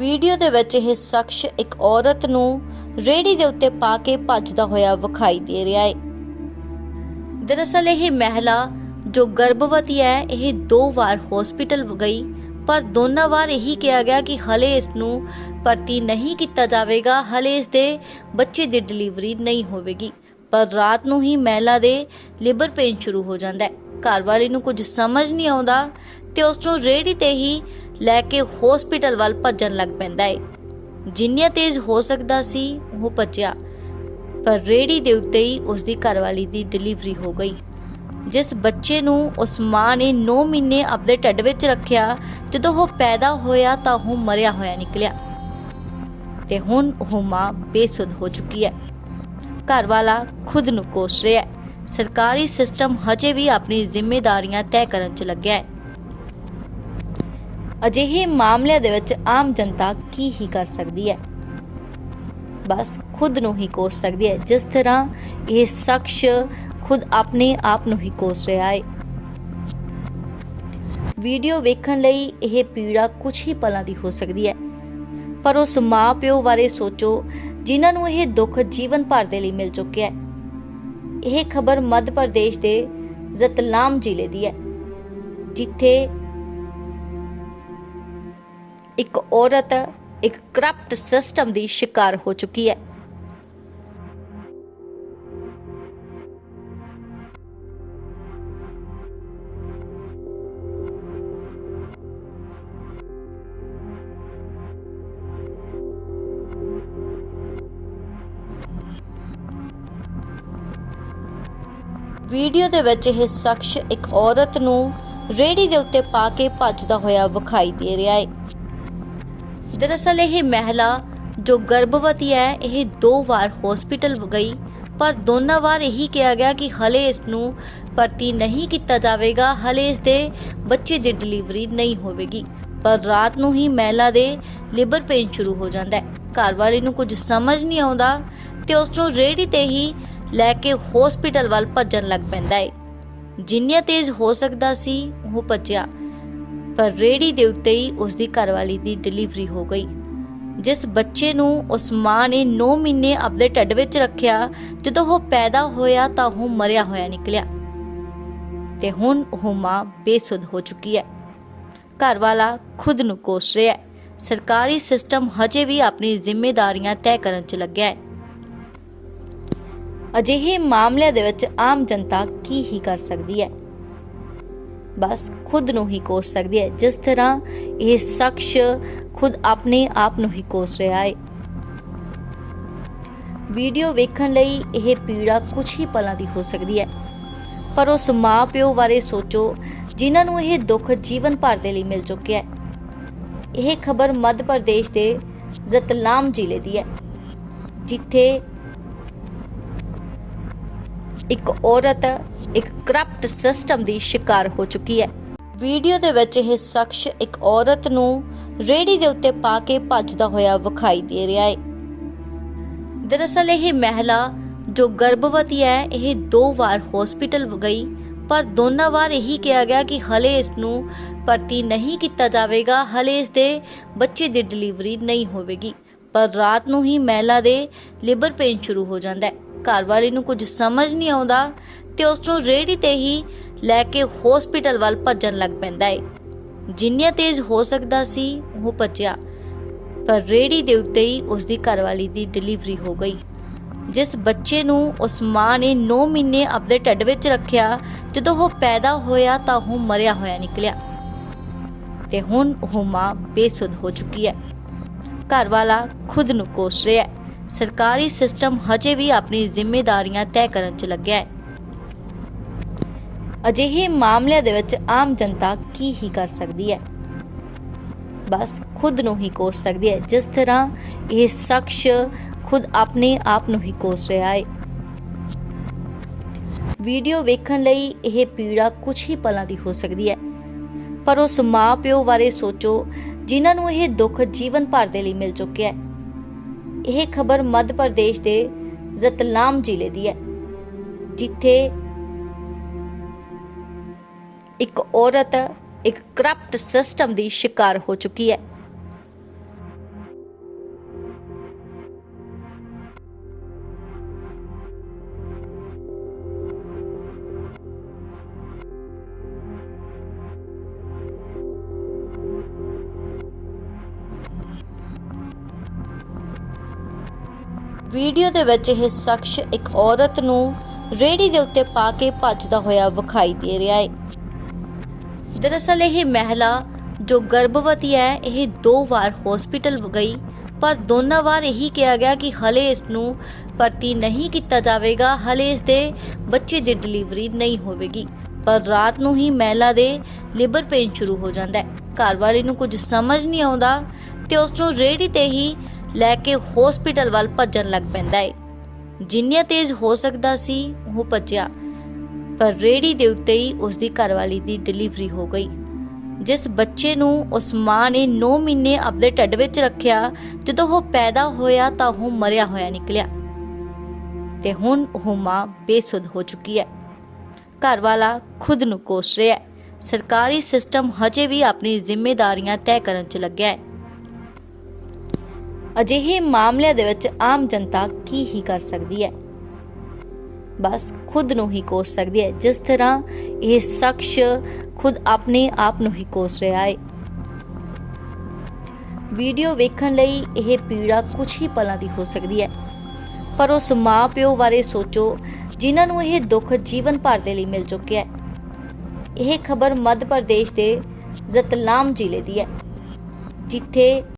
Video ਦੇ ਵਿੱਚ ਇਹ ਸ਼ਖਸ ਇੱਕ ਔਰਤ ਨੂੰ ਰੇੜੀ ਦੇ ਉੱਤੇ ਪਾ ਕੇ ਭੱਜਦਾ ਹੋਇਆ ਵਿਖਾਈ ਦੇ ਰਿਹਾ ਹੈ। ਦਰਅਸਲ ਇਹ ਮਹਿਲਾ ਜੋ ਗਰਭਵਤੀ ਹੈ, ਇਹ ਦੋ ਵਾਰ ਹਸਪੀਟਲ ਗਈ, ਪਰ ਦੋਨਾਂ ਵਾਰ ਇਹੀ ਕਿਹਾ ਗਿਆ ਕਿ ਹਲੇ ਇਸ ਨੂੰ ਭਰਤੀ ਨਹੀਂ ਕੀਤਾ ਜਾਵੇਗਾ, ਹਲੇ ਇਸ ਦੇ ਬੱਚੇ ਦੀ ਡਿਲੀਵਰੀ ਨਹੀਂ ਹੋਵੇਗੀ। ਪਰ ਰਾਤ ਨੂੰ ਹੀ ਮਹਿਲਾ ਦੇ ਲਿਬਰ ਪੇਨ ਸ਼ੁਰੂ ਹੋ ਜਾਂਦਾ ਹੈ। ਘਰ ਵਾਲੇ ਨੂੰ ਕੁਝ ਸਮਝ ਨਹੀਂ ਆਉਂਦਾ ਤੇ ਉਸ ਨੂੰ ਰੇੜੀ ਤੇ ਹੀ ਲੈ ਕੇ ਹਸਪੀਟਲ ਵੱਲ ਭੱਜਣ ਲੱਗ ਪੈਂਦਾ ਹੈ ਜਿੰਨੀਆਂ ਤੇਜ਼ ਹੋ ਸਕਦਾ ਸੀ, ਉਹ ਭੱਜਿਆ। ਪਰ ਰੇੜੀ ਦੇ ਉੱਤੇ ਹੀ ਉਸ ਦੀ ਘਰਵਾਲੀ ਦੀ ਡਿਲੀਵਰੀ ਹੋ ਗਈ। ਜਿਸ ਬੱਚੇ ਨੂੰ ਉਸ ਮਾਂ ਨੇ 9 ਮਹੀਨੇ ਆਪਣੇ ਢੱਡ ਵਿੱਚ ਰੱਖਿਆ, ਜਦੋਂ ਉਹ ਪੈਦਾ ਹੋਇਆ ਤਾਂ ਉਹ ਮਰਿਆ ਹੋਇਆ ਨਿਕਲਿਆ। ਤੇ ਹੁਣ ਉਹ ਮਾਂ ਬੇਸੁੱਧ ਹੋ ਚੁੱਕੀ ਹੈ। ਘਰ ਵਾਲਾ ਖੁਦ ਨੂੰ ਕੋਸ ਰਿਹਾ ਹੈ। ਸਰਕਾਰੀ ਸਿਸਟਮ ਹਜੇ ਵੀ ਆਪਣੀ ਜ਼ਿੰਮੇਵਾਰੀਆਂ ਤੈਅ ਕਰਨ 'ਚ ਲੱਗਿਆ ਹੈ। ਅਜਿਹੇ ਮਾਮਲਿਆਂ ਦੇ ਵਿੱਚ ਆਮ ਜਨਤਾ ਕੀ ਹੀ ਕਰ ਸਕਦੀ ਹੈ? ਬਸ ਖੁਦ ਨੂੰ ਹੀ ਕੋਸ ਸਕਦੀ ਹੈ। ਜਿਸ ਤਰ੍ਹਾਂ ਇਹ ਸ਼ਖਸ ਖੁਦ ਆਪਣੇ ਆਪ ਨੂੰ ਹੀ ਕੋਸ ਰਿਹਾ ਹੈ। ਵੀਡੀਓ ਵੇਖਣ ਲਈ ਇਹ ਪੀੜਾ ਕੁਝ ਹੀ ਪਲਾਂ ਦੀ ਹੋ ਸਕਦੀ ਹੈ। ਪਰ ਉਸ ਮਾਂ ਪਿਓ ਬਾਰੇ ਸੋਚੋ, ਜਿਨ੍ਹਾਂ ਨੂੰ ਇਹ ਦੁੱਖ ਜੀਵਨ ਭਰ ਦੇ ਲਈ ਮਿਲ ਚੁੱਕਿਆ ਹੈ। ਇਹ ਖਬਰ ਮੱਧ ਪ੍ਰਦੇਸ਼ ਦੇ ਰਤਲਾਮ ਜ਼ਿਲ੍ਹੇ ਦੀ ਹੈ, ਜਿੱਥੇ ਇੱਕ ਔਰਤ, ਇੱਕ ਕਰਪਟ ਸਿਸਟਮ ਦੀ ਸ਼ਿਕਾਰ ਹੋ ਚੁੱਕੀ ਹੈ। ਵੀਡੀਓ ਦੇ ਵਿੱਚ ਇਹ ਸ਼ਖਸ ਇੱਕ ਔਰਤ ਨੂੰ ਰੇੜੀ ਦੇ ਉੱਤੇ ਪਾ ਕੇ ਭੱਜਦਾ ਹੋਇਆ ਵਿਖਾਈ ਦੇ ਰਿਹਾ ਹੈ। ਦਰਅਸਲ ਇਹ ਮਹਿਲਾ ਜੋ ਗਰਭਵਤੀ ਹੈ, ਇਹ ਦੋ ਵਾਰ ਹਸਪੀਟਲ ਗਈ, ਪਰ ਦੋਨਾਂ ਵਾਰ ਇਹੀ ਕਿਹਾ ਗਿਆ ਕਿ ਹਲੇ ਇਸ ਨੂੰ ਭਰਤੀ ਨਹੀਂ ਕੀਤਾ ਜਾਵੇਗਾ, ਹਲੇ ਇਸ ਦੇ ਬੱਚੇ ਦੀ ਡਿਲੀਵਰੀ ਨਹੀਂ ਹੋਵੇਗੀ। ਪਰ ਰਾਤ ਨੂੰ ਹੀ ਮਹਿਲਾ ਦੇ ਲਿਬਰ ਪੇਨ ਸ਼ੁਰੂ ਹੋ ਜਾਂਦਾ ਹੈ। ਘਰ ਵਾਲੇ ਨੂੰ ਕੁਝ ਸਮਝ ਨਹੀਂ ਆਉਂਦਾ ਤੇ ਉਸ ਨੂੰ ਰੇੜੀ ਤੇ ਹੀ ਲੈ ਕੇ ਹਸਪੀਟਲ ਵੱਲ ਭੱਜਣ ਲੱਗ ਪੈਂਦਾ ਹੈ। ਜਿੰਨੀਆਂ ਤੇਜ਼ ਹੋ ਸਕਦਾ ਸੀ, ਉਹ ਭੱਜਿਆ। ਪਰ ਰੇੜੀ ਦੇ ਉੱਤੇ ਹੀ ਉਸ ਦੀ ਘਰਵਾਲੀ ਦੀ ਡਿਲੀਵਰੀ ਹੋ ਗਈ। ਜਿਸ ਬੱਚੇ ਨੂੰ ਉਸ ਮਾਂ ਨੇ 9 ਮਹੀਨੇ ਆਪਣੇ ਢੱਡ ਵਿੱਚ ਰੱਖਿਆ, ਜਦੋਂ ਉਹ ਪੈਦਾ ਹੋਇਆ ਤਾਂ ਉਹ ਮਰਿਆ ਹੋਇਆ ਨਿਕਲਿਆ। ਤੇ ਹੁਣ ਉਹ ਮਾਂ ਬੇਸੁੱਧ ਹੋ ਚੁੱਕੀ ਹੈ। ਘਰਵਾਲਾ ਖੁਦ ਨੂੰ ਕੋਸ ਰਿਹਾ ਹੈ। ਸਰਕਾਰੀ ਸਿਸਟਮ ਹਜੇ ਵੀ ਆਪਣੀ ਜ਼ਿੰਮੇਵਾਰੀਆਂ ਤੈਅ ਕਰਨ 'ਚ ਲੱਗਿਆ ਹੈ। ਅਜਿਹੇ ਮਾਮਲਿਆਂ ਦੇ ਵਿੱਚ ਆਮ ਜਨਤਾ ਕੀ ਹੀ ਕਰ ਸਕਦੀ ਹੈ? ਬਸ ਖੁਦ ਨੂੰ ਹੀ ਕੋਸ ਸਕਦੀ ਹੈ। ਜਿਸ ਤਰ੍ਹਾਂ ਇਹ ਸ਼ਖਸ ਖੁਦ ਆਪਣੇ ਆਪ ਨੂੰ ਹੀ ਕੋਸ ਰਿਹਾ ਹੈ। ਵੀਡੀਓ ਵੇਖਣ ਲਈ ਇਹ ਪੀੜਾ ਕੁਝ ਹੀ ਪਲਾਂ ਦੀ ਹੋ ਸਕਦੀ ਹੈ। ਪਰ ਉਸ ਮਾਂ ਬਾਰੇ ਸੋਚੋ, ਜਿਨ੍ਹਾਂ ਨੂੰ ਇਹ ਦੁੱਖ ਜੀਵਨ ਭਰ ਦੇ ਲਈ ਮਿਲ ਚੁੱਕਿਆ ਹੈ। ਇਹ ਖਬਰ ਮੱਧ ਪ੍ਰਦੇਸ਼ ਦੇ ਰਤਲਾਮ ਜ਼ਿਲ੍ਹੇ ਦੀ ਹੈ, ਜਿੱਥੇ ਇੱਕ ਔਰਤ ਇੱਕ ਕਰਪਟ ਸਿਸਟਮ ਦੀ ਸ਼ਿਕਾਰ ਹੋ ਚੁੱਕੀ ਹੈ। ਵੀਡੀਓ ਦੇ ਵਿੱਚ ਇਹ ਸ਼ਖਸ ਇੱਕ ਔਰਤ ਨੂੰ ਰੇੜੀ ਦੇ ਉੱਤੇ ਪਾ ਕੇ ਭੱਜਦਾ ਹੋਇਆ ਵਿਖਾਈ ਦੇ ਰਿਹਾ ਹੈ। ਦਰਅਸਲ ਇਹ ਮਹਿਲਾ ਜੋ ਗਰਭਵਤੀ ਹੈ, ਇਹ ਦੋ ਵਾਰ ਹਸਪੀਟਲ ਗਈ, ਪਰ ਦੋਨਾਂ ਵਾਰ ਇਹੀ ਕਿਹਾ ਗਿਆ ਕਿ ਹਲੇ ਇਸ ਨੂੰ ਭਰਤੀ ਨਹੀਂ ਕੀਤਾ ਜਾਵੇਗਾ, ਹਲੇ ਇਸ ਦੇ ਬੱਚੇ ਦੀ ਡਿਲੀਵਰੀ ਨਹੀਂ ਹੋਵੇਗੀ। ਪਰ ਰਾਤ ਨੂੰ ਹੀ ਮਹਿਲਾ ਦੇ ਲਿਬਰ ਪੇਨ ਸ਼ੁਰੂ ਹੋ ਜਾਂਦਾ ਹੈ। ਘਰ ਵਾਲੀ ਨੂੰ ਕੁਝ ਸਮਝ ਨਹੀਂ ਆਉਂਦਾ ਤੇ ਉਸ ਨੂੰ ਰੇੜੀ ਤੇ ਹੀ ਲੈ ਕੇ ਹਸਪੀਟਲ ਵੱਲ ਭੱਜਣ ਲੱਗ ਪੈਂਦਾ ਹੈ ਜਿੰਨੀਆਂ ਤੇਜ਼ ਹੋ ਸਕਦਾ ਸੀ, ਉਹ ਭੱਜਿਆ। ਪਰ ਰੇੜੀ ਦੇ ਉੱਤੇ ਹੀ ਉਸ ਦੀ ਘਰਵਾਲੀ ਦੀ ਡਿਲੀਵਰੀ ਹੋ ਗਈ। ਜਿਸ ਬੱਚੇ ਨੂੰ ਉਸ ਮਾਂ ਨੇ 9 ਮਹੀਨੇ ਆਪਣੇ ਢਿੱਡ ਵਿੱਚ ਰੱਖਿਆ, ਜਦੋਂ ਉਹ ਪੈਦਾ ਹੋਇਆ ਤਾਂ ਉਹ ਮਰਿਆ ਹੋਇਆ ਨਿਕਲਿਆ। ਤੇ ਹੁਣ ਉਹ ਮਾਂ ਬੇਸੁੱਧ ਹੋ ਚੁੱਕੀ ਹੈ। ਘਰ ਵਾਲਾ ਖੁਦ ਨੂੰ ਕੋਸ ਰਿਹਾ ਹੈ। ਸਰਕਾਰੀ ਸਿਸਟਮ ਹਜੇ ਵੀ ਆਪਣੀ ਜ਼ਿੰਮੇਵਾਰੀਆਂ ਤੈਅ ਕਰਨ 'ਚ ਲੱਗਿਆ ਹੈ। ਅਜਿਹੇ ਮਾਮਲਿਆਂ ਦੇ ਵਿੱਚ ਆਮ ਜਨਤਾ ਕੀ ਹੀ ਕਰ ਸਕਦੀ ਹੈ? ਬਸ ਖੁਦ ਨੂੰ ਹੀ ਕੋਸ ਸਕਦੀ ਹੈ, ਜਿਸ ਤਰ੍ਹਾਂ ਇਹ ਸ਼ਖਸ ਖੁਦ ਆਪਣੇ ਆਪ ਨੂੰ ਹੀ ਕੋਸ ਰਿਹਾ ਹੈ। ਵੀਡੀਓ ਵੇਖਣ ਲਈ ਇਹ ਪੀੜਾ ਕੁਝ ਹੀ ਪਲਾਂ ਦੀ ਹੋ ਸਕਦੀ ਹੈ। ਪਰ ਉਸ ਮਾਂ ਪਿਓ ਬਾਰੇ ਸੋਚੋ, ਜਿਨ੍ਹਾਂ ਨੂੰ ਇਹ ਦੁੱਖ ਜੀਵਨ ਭਰ ਦੇ ਲਈ ਮਿਲ ਚੁੱਕਿਆ ਹੈ। ਇਹ ਖਬਰ ਮੱਧ ਪ੍ਰਦੇਸ਼ ਦੇ ਜ਼ਤਲਾਮ ਜ਼ਿਲ੍ਹੇ ਦੀ ਹੈ, ਜਿੱਥੇ ਇੱਕ ਔਰਤ, ਇੱਕ ਕਰਪਟ ਸਿਸਟਮ ਦੀ ਸ਼ਿਕਾਰ ਹੋ ਚੁੱਕੀ ਹੈ। ਵੀਡੀਓ ਦੇ ਵਿੱਚ ਇਹ ਸ਼ਖਸ ਇੱਕ ਔਰਤ ਨੂੰ ਰੇੜੀ ਦੇ ਉੱਤੇ ਪਾ ਕੇ ਭੱਜਦਾ ਹੋਇਆ ਵਿਖਾਈ ਦੇ ਰਿਹਾ ਹੈ। ਦਰਅਸਲ ਇਹ ਮਹਿਲਾ ਜੋ ਗਰਭਵਤੀ ਹੈ, ਇਹ ਦੋ ਵਾਰ ਹਸਪੀਟਲ ਗਈ, ਪਰ ਦੋਨਾਂ ਵਾਰ ਇਹੀ ਕਿਹਾ ਗਿਆ ਕਿ ਹਲੇ ਇਸ ਨੂੰ ਭਰਤੀ ਨਹੀਂ ਕੀਤਾ ਜਾਵੇਗਾ, ਹਲੇ ਇਸ ਦੇ ਬੱਚੇ ਦੀ ਡਿਲੀਵਰੀ ਨਹੀਂ ਹੋਵੇਗੀ। ਪਰ ਰਾਤ ਨੂੰ ਹੀ ਮਹਿਲਾ ਦੇ ਲਿਬਰ ਪੇਨ ਸ਼ੁਰੂ ਹੋ ਜਾਂਦਾ ਹੈ। ਘਰ ਵਾਲੇ ਨੂੰ ਕੁਝ ਸਮਝ ਨਹੀਂ ਆਉਂਦਾ ਤੇ ਉਸ ਨੂੰ ਰੇੜੀ ਤੇ ਹੀ ਲੈ ਕੇ ਹਸਪੀਟਲ ਵੱਲ ਭੱਜਣ ਲੱਗ ਪੈਂਦਾ ਹੈ ਜਿੰਨੀਆਂ ਤੇਜ਼ ਹੋ ਸਕਦਾ ਸੀ, ਉਹ ਭੱਜਿਆ। ਪਰ ਰੇੜੀ ਦੇ ਉੱਤੇ ਹੀ ਉਸ ਦੀ ਘਰਵਾਲੀ ਦੀ ਡਿਲੀਵਰੀ ਹੋ ਗਈ। ਜਿਸ ਬੱਚੇ ਨੂੰ ਉਸ ਮਾਂ ਨੇ 9 ਮਹੀਨੇ ਆਪਣੇ ਢਿੱਡ ਵਿੱਚ ਰੱਖਿਆ, ਜਦੋਂ ਉਹ ਪੈਦਾ ਹੋਇਆ ਤਾਂ ਉਹ ਮਰਿਆ ਹੋਇਆ ਨਿਕਲਿਆ। ਤੇ ਹੁਣ ਉਹ ਮਾਂ ਬੇਸੁੱਧ ਹੋ ਚੁੱਕੀ ਹੈ। ਘਰ ਵਾਲਾ ਖੁਦ ਨੂੰ ਕੋਸ ਰਿਹਾ ਹੈ। ਸਰਕਾਰੀ ਸਿਸਟਮ ਹਜੇ ਵੀ ਆਪਣੀ ਜ਼ਿੰਮੇਵਾਰੀਆਂ ਤੈਅ ਕਰਨ 'ਚ ਲੱਗਿਆ ਹੈ। ਅਜਿਹੇ ਮਾਮਲਿਆਂ ਦੇ ਵਿੱਚ ਆਮ ਜਨਤਾ ਕੀ ਹੀ ਕਰ ਸਕਦੀ ਹੈ? ਬਸ ਖੁਦ ਨੂੰ ਹੀ ਕੋਸ ਸਕਦੀ ਹੈ, ਜਿਸ ਤਰ੍ਹਾਂ ਇਹ ਸ਼ਖਸ ਖੁਦ ਆਪਣੇ ਆਪ ਨੂੰ ਹੀ ਕੋਸ ਰਿਹਾ ਹੈ। ਵੀਡੀਓ ਵੇਖਣ ਲਈ ਇਹ ਪੀੜਾ ਕੁਝ ਹੀ ਪਲਾਂ ਦੀ ਹੋ ਸਕਦੀ ਹੈ। ਪਰ ਉਸ ਮਾਂ ਪਿਓ ਬਾਰੇ ਸੋਚੋ, ਜਿਨ੍ਹਾਂ ਨੂੰ ਇਹ ਦੁੱਖ ਜੀਵਨ ਭਰ ਦੇ ਲਈ ਮਿਲ ਚੁੱਕਿਆ ਹੈ। ਇਹ ਖਬਰ ਮੱਧ ਪ੍ਰਦੇਸ਼ ਦੇ ਰਤਲਾਮ ਜ਼ਿਲ੍ਹੇ ਦੀ ਹੈ, ਜਿੱਥੇ